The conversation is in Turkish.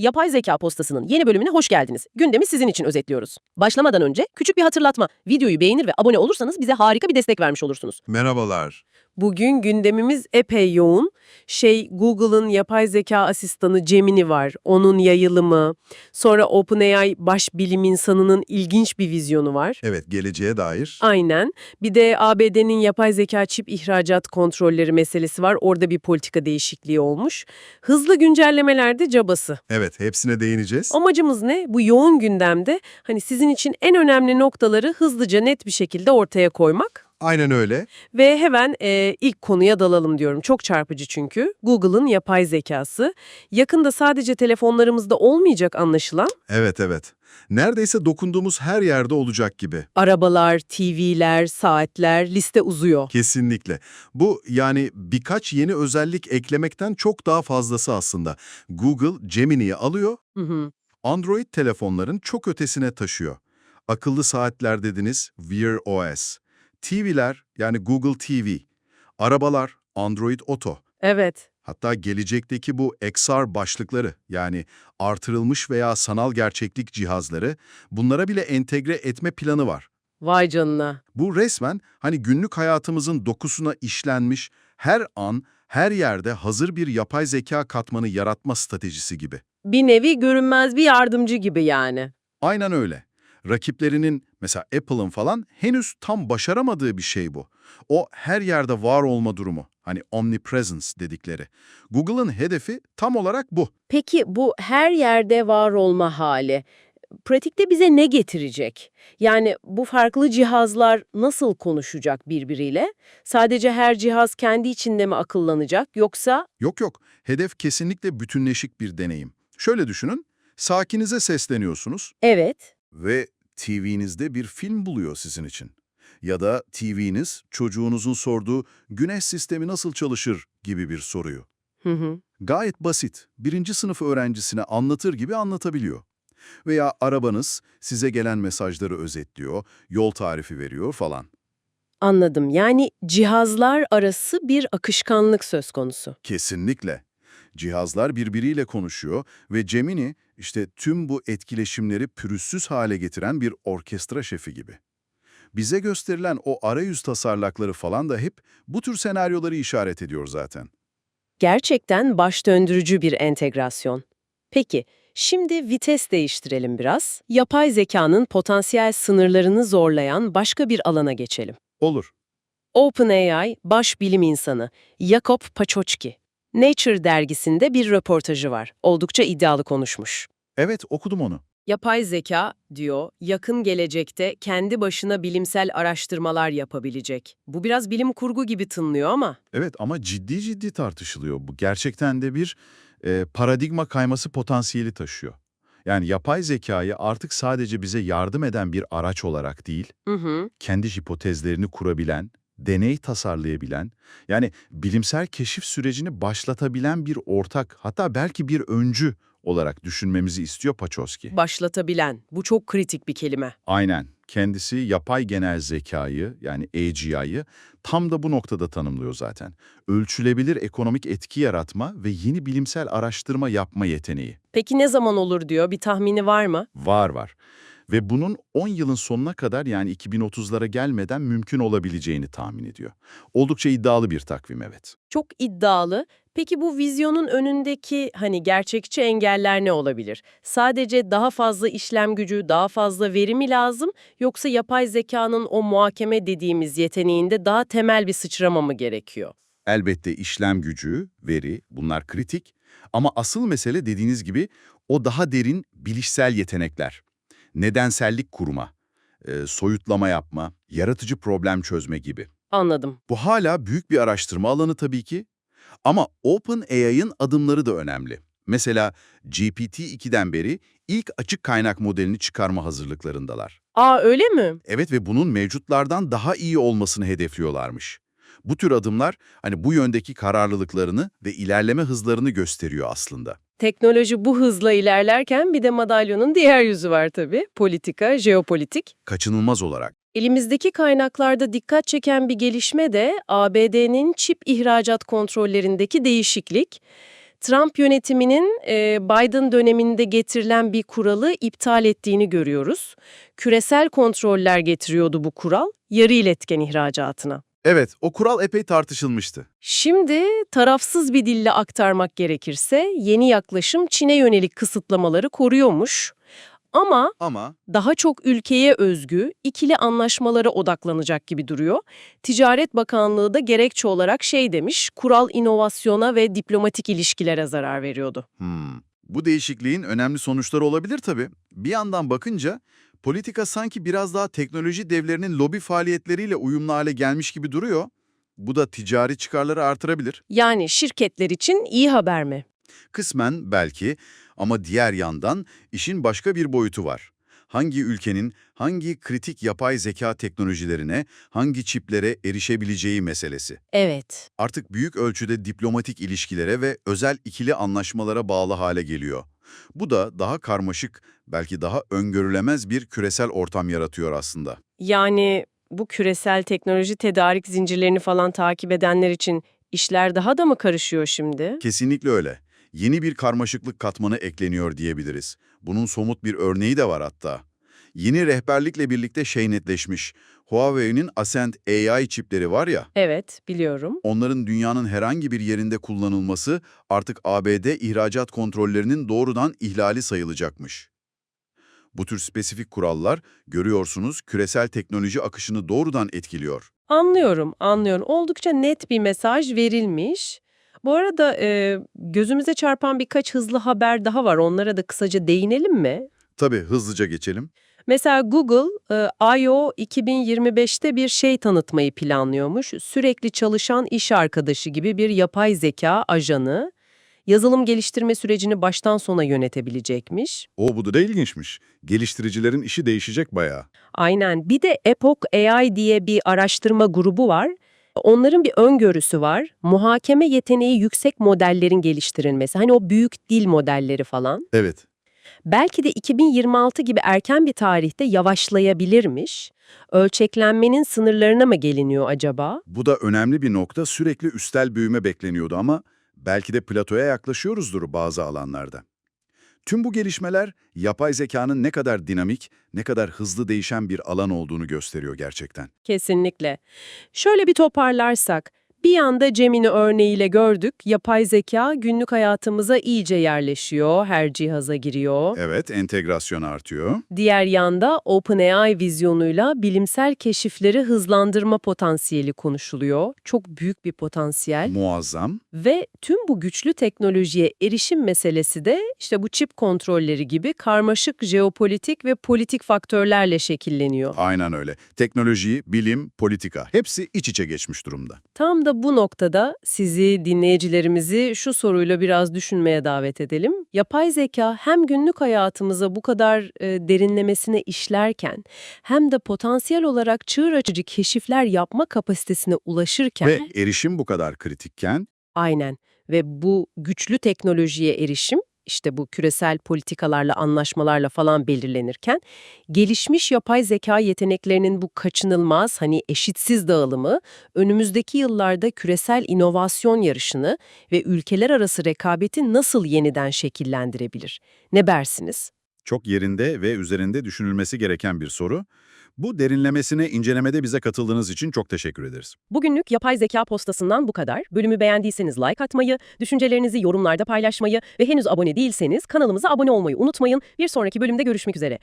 Yapay Zeka Postası'nın yeni bölümüne hoş geldiniz. Gündemi sizin için özetliyoruz. Başlamadan önce küçük bir hatırlatma. Videoyu beğenir ve abone olursanız bize harika bir destek vermiş olursunuz. Merhabalar. Bugün gündemimiz epey yoğun. Şey Google'ın yapay zeka asistanı Gemini var. Onun yayılımı. Sonra OpenAI baş bilim insanının ilginç bir vizyonu var. Evet, geleceğe dair. Aynen. Bir de ABD'nin yapay zeka çip ihracat kontrolleri meselesi var. Orada bir politika değişikliği olmuş. Hızlı güncellemelerde cabası. Evet, hepsine değineceğiz. Amacımız ne? Bu yoğun gündemde hani sizin için en önemli noktaları hızlıca net bir şekilde ortaya koymak. Aynen öyle. Ve hemen e, ilk konuya dalalım diyorum. Çok çarpıcı çünkü. Google'ın yapay zekası. Yakında sadece telefonlarımızda olmayacak anlaşılan. Evet, evet. Neredeyse dokunduğumuz her yerde olacak gibi. Arabalar, TV'ler, saatler liste uzuyor. Kesinlikle. Bu yani birkaç yeni özellik eklemekten çok daha fazlası aslında. Google Gemini'yi alıyor, Hı hı. Android telefonların çok ötesine taşıyor. Akıllı saatler dediniz, Wear OS. TV'ler yani Google TV. Arabalar, Android Auto. Evet. Hatta gelecekteki bu XR başlıkları yani artırılmış veya sanal gerçeklik cihazları bunlara bile entegre etme planı var. Vay canına. Bu resmen hani günlük hayatımızın dokusuna işlenmiş her an, her yerde hazır bir yapay zeka katmanı yaratma stratejisi gibi. Bir nevi görünmez bir yardımcı gibi yani. Aynen öyle. Rakiplerinin mesela Apple'ın falan henüz tam başaramadığı bir şey bu. O her yerde var olma durumu. Hani omnipresence dedikleri. Google'ın hedefi tam olarak bu. Peki bu her yerde var olma hali pratikte bize ne getirecek? Yani bu farklı cihazlar nasıl konuşacak birbiriyle? Sadece her cihaz kendi içinde mi akıllanacak yoksa Yok yok, hedef kesinlikle bütünleşik bir deneyim. Şöyle düşünün, sakinize sesleniyorsunuz evet ve TV'nizde bir film buluyor sizin için. Ya da TV'niz çocuğunuzun sorduğu güneş sistemi nasıl çalışır gibi bir soruyu. Hı hı. Gayet basit, birinci sınıf öğrencisine anlatır gibi anlatabiliyor. Veya arabanız size gelen mesajları özetliyor, yol tarifi veriyor falan. anladım. Yani cihazlar arası bir akışkanlık söz konusu. Kesinlikle. Cihazlar birbiriyle konuşuyor ve Gemini işte tüm bu etkileşimleri pürüzsüz hale getiren bir orkestra şefi gibi. Bize gösterilen o arayüz tasarlakları falan da hep bu tür senaryoları işaret ediyor zaten. Gerçekten baş döndürücü bir entegrasyon. Peki, şimdi vites değiştirelim biraz. Yapay zekanın potansiyel sınırlarını zorlayan başka bir alana geçelim. Olur. OpenAI baş bilim insanı Jakob Paczocki. Nature dergisinde bir röportajı var. Oldukça iddialı konuşmuş. Evet okudum onu. Yapay zeka, diyor, yakın gelecekte kendi başına bilimsel araştırmalar yapabilecek. Bu biraz bilim kurgu gibi tınlıyor ama. Evet ama ciddi ciddi tartışılıyor. Bu gerçekten de bir e, paradigma kayması potansiyeli taşıyor. Yani yapay zekayı artık sadece bize yardım eden bir araç olarak değil, Hı hı. kendi hipotezlerini kurabilen, deney tasarlayabilen, yani bilimsel keşif sürecini başlatabilen bir ortak, hatta belki bir öncü olarak düşünmemizi istiyor Paçoski. Başlatabilen. Bu çok kritik bir kelime. Aynen. Kendisi yapay genel zekayı yani AGI'yı tam da bu noktada tanımlıyor zaten. Ölçülebilir ekonomik etki yaratma ve yeni bilimsel araştırma yapma yeteneği. Peki ne zaman olur diyor, bir tahmini var mı? Var var. Ve bunun 10 yılın sonuna kadar yani 2030'lara gelmeden mümkün olabileceğini tahmin ediyor. Oldukça iddialı bir takvim evet. Çok iddialı. Peki bu vizyonun önündeki hani gerçekçi engeller ne olabilir? Sadece daha fazla işlem gücü, daha fazla veri mi lazım yoksa yapay zekanın o muhakeme dediğimiz yeteneğinde daha temel bir sıçrama mı gerekiyor? Elbette işlem gücü, veri bunlar kritik ama asıl mesele dediğiniz gibi o daha derin bilişsel yetenekler. Nedensellik kurma, e, soyutlama yapma, yaratıcı problem çözme gibi. Anladım. Bu hala büyük bir araştırma alanı tabii ki ama OpenAI'ın adımları da önemli. Mesela GPT-2'den beri ilk açık kaynak modelini çıkarma hazırlıklarındalar. Aa öyle mi? Evet ve bunun mevcutlardan daha iyi olmasını hedefliyorlarmış. Bu tür adımlar hani bu yöndeki kararlılıklarını ve ilerleme hızlarını gösteriyor aslında. Teknoloji bu hızla ilerlerken bir de madalyonun diğer yüzü var tabii. Politika, jeopolitik. Kaçınılmaz olarak. Elimizdeki kaynaklarda dikkat çeken bir gelişme de ABD'nin çip ihracat kontrollerindeki değişiklik. Trump yönetiminin e, Biden döneminde getirilen bir kuralı iptal ettiğini görüyoruz. Küresel kontroller getiriyordu bu kural, yarı iletken ihracatına. Evet, o kural epey tartışılmıştı. Şimdi tarafsız bir dille aktarmak gerekirse yeni yaklaşım Çin'e yönelik kısıtlamaları koruyormuş. Ama Ama daha çok ülkeye özgü ikili anlaşmalara odaklanacak gibi duruyor. Ticaret Bakanlığı da gerekçe olarak şey demiş, kural inovasyona ve diplomatik ilişkilere zarar veriyordu. Hmm. Bu değişikliğin önemli sonuçları olabilir tabii. Bir yandan bakınca politika sanki biraz daha teknoloji devlerinin lobi faaliyetleriyle uyumlu hale gelmiş gibi duruyor. Bu da ticari çıkarları artırabilir. Yani şirketler için iyi haber mi? Kısmen belki ama diğer yandan işin başka bir boyutu var. Hangi ülkenin hangi kritik yapay zeka teknolojilerine, hangi çiplere erişebileceği meselesi. Evet. Artık büyük ölçüde diplomatik ilişkilere ve özel ikili anlaşmalara bağlı hale geliyor. Bu da daha karmaşık, belki daha öngörülemez bir küresel ortam yaratıyor aslında. Yani bu küresel teknoloji tedarik zincirlerini falan takip edenler için işler daha da mı karışıyor şimdi? Kesinlikle öyle. Yeni bir karmaşıklık katmanı ekleniyor diyebiliriz. Bunun somut bir örneği de var hatta. Yeni rehberlikle birlikte şey netleşmiş. Huawei'nin Ascend AI çipleri var ya, Evet, biliyorum. onların dünyanın herhangi bir yerinde kullanılması artık ABD ihracat kontrollerinin doğrudan ihlali sayılacakmış. Bu tür spesifik kurallar, görüyorsunuz, küresel teknoloji akışını doğrudan etkiliyor. Anlıyorum, anlıyorum. Oldukça net bir mesaj verilmiş. Bu arada e, gözümüze çarpan birkaç hızlı haber daha var. Onlara da kısaca değinelim mi? Tabii hızlıca geçelim. Mesela Google, e, I.O. 2025'te bir şey tanıtmayı planlıyormuş. Sürekli çalışan iş arkadaşı gibi bir yapay zeka ajanı. Yazılım geliştirme sürecini baştan sona yönetebilecekmiş. O bu da ilginçmiş. Geliştiricilerin işi değişecek bayağı. Aynen. Bir de Epoch AI diye bir araştırma grubu var. Onların bir öngörüsü var. Muhakeme yeteneği yüksek modellerin geliştirilmesi. Hani o büyük dil modelleri falan. Evet. Belki de 2026 gibi erken bir tarihte yavaşlayabilirmiş. Ölçeklenmenin sınırlarına mı geliniyor acaba? Bu da önemli bir nokta. Sürekli üstel büyüme bekleniyordu ama belki de platoya yaklaşıyoruzdur bazı alanlarda. Tüm bu gelişmeler yapay zekanın ne kadar dinamik, ne kadar hızlı değişen bir alan olduğunu gösteriyor gerçekten. Kesinlikle. Şöyle bir toparlarsak, bir yanda Gemini örneğiyle gördük, yapay zeka günlük hayatımıza iyice yerleşiyor, her cihaza giriyor. Evet, entegrasyon artıyor. Diğer yanda OpenAI vizyonuyla bilimsel keşifleri hızlandırma potansiyeli konuşuluyor. Çok büyük bir potansiyel. Muazzam. Ve tüm bu güçlü teknolojiye erişim meselesi de işte bu çip kontrolleri gibi karmaşık jeopolitik ve politik faktörlerle şekilleniyor. Aynen öyle. Teknoloji, bilim, politika hepsi iç içe geçmiş durumda. Tam da bu noktada sizi, dinleyicilerimizi şu soruyla biraz düşünmeye davet edelim. Yapay zeka hem günlük hayatımıza bu kadar e, derinlemesine işlerken hem de potansiyel olarak çığır açıcı keşifler yapma kapasitesine ulaşırken Ve erişim bu kadar kritikken aynen ve bu güçlü teknolojiye erişim işte bu küresel politikalarla, anlaşmalarla falan belirlenirken gelişmiş yapay zeka yeteneklerinin bu kaçınılmaz hani eşitsiz dağılımı önümüzdeki yıllarda küresel inovasyon yarışını ve ülkeler arası rekabeti nasıl yeniden şekillendirebilir? Ne dersiniz? Çok yerinde ve üzerinde düşünülmesi gereken bir soru. Bu derinlemesine incelemede bize katıldığınız için çok teşekkür ederiz. Bugünlük yapay zeka postasından bu kadar. Bölümü beğendiyseniz like atmayı, düşüncelerinizi yorumlarda paylaşmayı ve henüz abone değilseniz kanalımıza abone olmayı unutmayın. Bir sonraki bölümde görüşmek üzere.